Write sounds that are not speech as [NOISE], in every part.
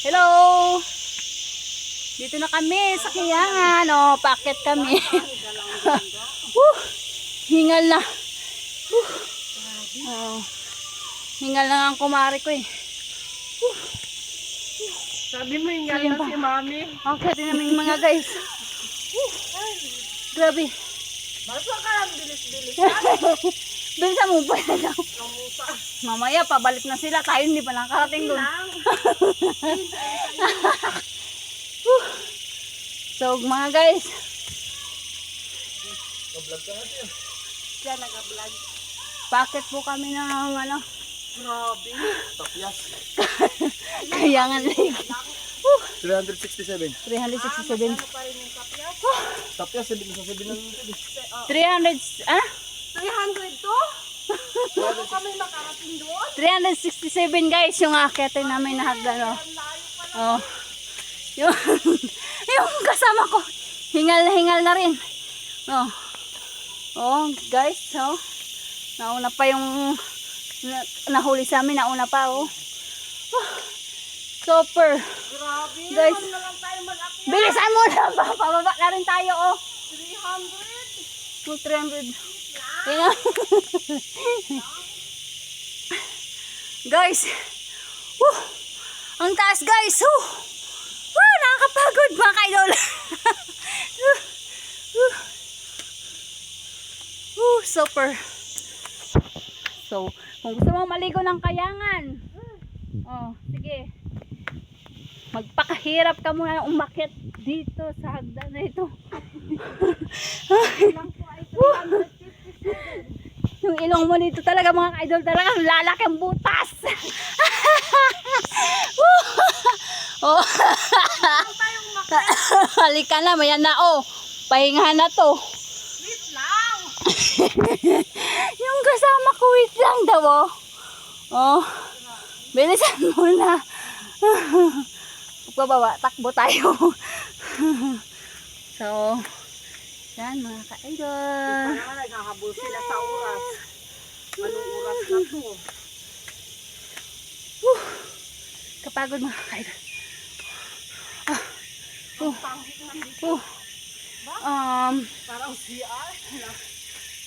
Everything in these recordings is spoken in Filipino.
Hello! Dito na kami sa Kiyangan. O, packet kami. [LAUGHS] Woo! Hingal na. Woo! Oh. Hingal na nga ang kumari ko eh. Sabi mo pa. na si mami. Okay, namin mga guys. Woo! Grabe. Basta ka lang bilis-bilis. [LAUGHS] Bilisan mo pa lang. Kamusta? Mamaya, pabalik na sila. Tayo hindi pa nakarating doon. [LAUGHS] So, mga guys, Siya nag-vlog. packet po kami ng ano, Grabe. Kayangan Lake. 367. 367. Ano pa rin yung kapyas? Tapos sabi ko sa sabi ng 300, ah? 300 to? Bago kami makarating doon? 367 guys, yung akitin namin na hagano. Oh. Yung, [LAUGHS] yung kasama ko, hingal na hingal na rin. Oh. Oh, guys, oh. Nauna pa yung na, nahuli sa amin, nauna pa, oh. oh. Super. Grabe. Guys. Bilisan mo na, [LAUGHS] pa- pababa na rin tayo, oh. 300. Two, 300. Yan. [LAUGHS] guys. Woo. Ang taas guys. Woo. Woo, nakakapagod mga kaidol. [LAUGHS] Woo. Woo, super. So, kung gusto mo maligo ng kayangan, oh, sige. Magpakahirap ka muna umakyat dito sa hagdan na ito. [LAUGHS] Lang po ay Yung ilong mo dito talaga mga ka-idol talaga lalaki ang butas. [LAUGHS] oh. [LAUGHS] Halika na, mayan na oh. Pahingahan na to. Wait lang. [LAUGHS] Yung kasama ko, wait lang daw oh. Oh. Bilisan mo na. Takbo tayo. so, yan mga ka-idol. Parang naghahabol sila sa oras. Anong oras na to? Kapagod mga ka-idol. Na dito. Oh. Um, Parang CR.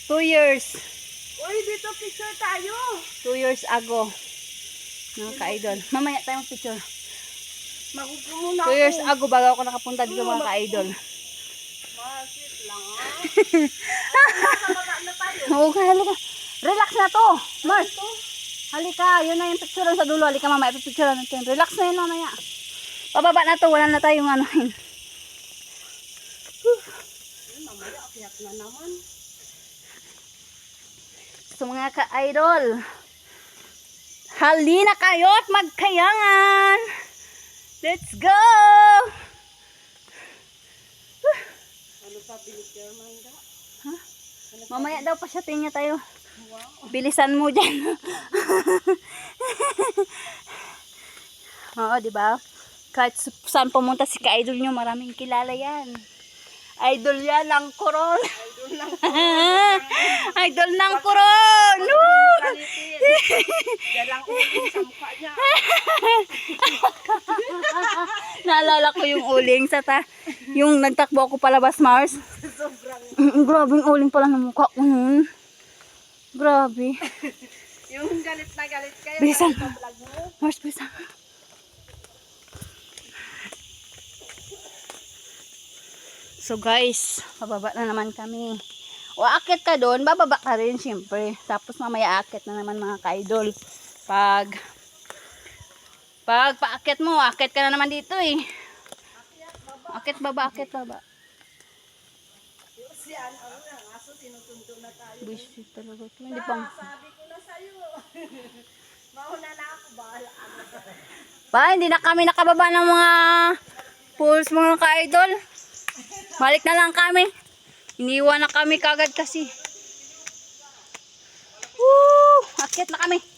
two years. Uy, dito picture tayo. Two years ago. Mga ka-idol. Mamaya tayo picture. Magupo muna Two years ago bago ako nakapunta dito mga ka-idol. Bakit lang [LAUGHS] ah? Tayo. Okay, halika. Relax na to. Mars. Halika, yun na yung picture sa dulo. Halika mamaya, picture natin. Relax na yun mamaya. Pababa na to, wala na tayong ano. Ay, mamaya akyat na naman. So mga ka-idol, halina kayo at magkayangan. Let's go! Ano sabi ni Chairman da? Mamaya daw pa siya tingnan tayo. Bilisan mo dyan. [LAUGHS] Oo, di ba? Kahit saan pumunta si ka-idol nyo, maraming kilala yan. Idol yan, lang koron. Idol ng koron. Sa mukha niya. [LAUGHS] Naalala ko yung uling sa ta. Yung nagtakbo ako palabas Mars. [LAUGHS] Sobrang. Mm, grabe yung uling pala ng mukha ko nun. Grabe. [LAUGHS] Yung galit na galit kayo. Bilisan. Mars, bisa. So guys, pababa na naman kami. O akit ka doon, bababa ka rin syempre. Tapos mamaya akit na naman mga ka-idol. Pag pag paakit mo, akit ka na naman dito eh. Akit baba, akit baba. Si ano, ang aso, sinusundo na tayo. Bullshit talaga to. Hindi pa. Sabi ko na sa'yo. Mauna na ako, bahala na. Pa, hindi na kami nakababa ng mga pools mga ka-idol. Balik na lang kami. Iniwan na kami kagad kasi. Woo! Akit na kami.